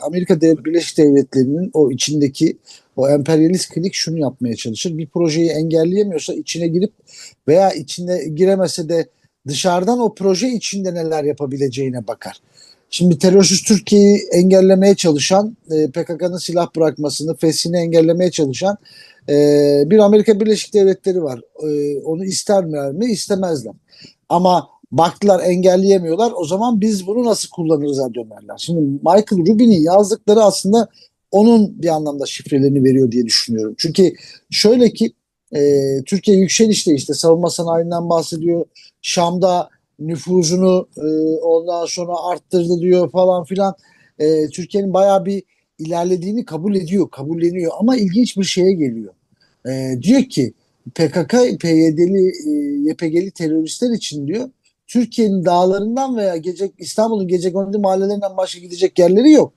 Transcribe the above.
Amerika Birleşik Devletleri'nin o içindeki o emperyalist klik şunu yapmaya çalışır. Bir projeyi engelleyemiyorsa içine girip veya içine giremese de dışarıdan o proje içinde neler yapabileceğine bakar. Şimdi terörsüz Türkiye'yi engellemeye çalışan, e, PKK'nın silah bırakmasını, fesini engellemeye çalışan e, bir Amerika Birleşik Devletleri var. E, onu isterler mi? İstemezler. Ama baktılar engelleyemiyorlar. O zaman biz bunu nasıl kullanırız'a dönerler. Şimdi Michael Rubin'in yazdıkları aslında onun bir anlamda şifrelerini veriyor diye düşünüyorum. Çünkü şöyle ki e, Türkiye yükselişte işte savunma sanayinden bahsediyor. Şam'da nüfuzunu e, ondan sonra arttırdı diyor falan filan. E, Türkiye'nin bayağı bir ilerlediğini kabul ediyor, kabulleniyor ama ilginç bir şeye geliyor. E, diyor ki PKK, PYD'li, e, YPG'li teröristler için diyor Türkiye'nin dağlarından veya gece İstanbul'un gece gündüz mahallelerinden başka gidecek yerleri yok.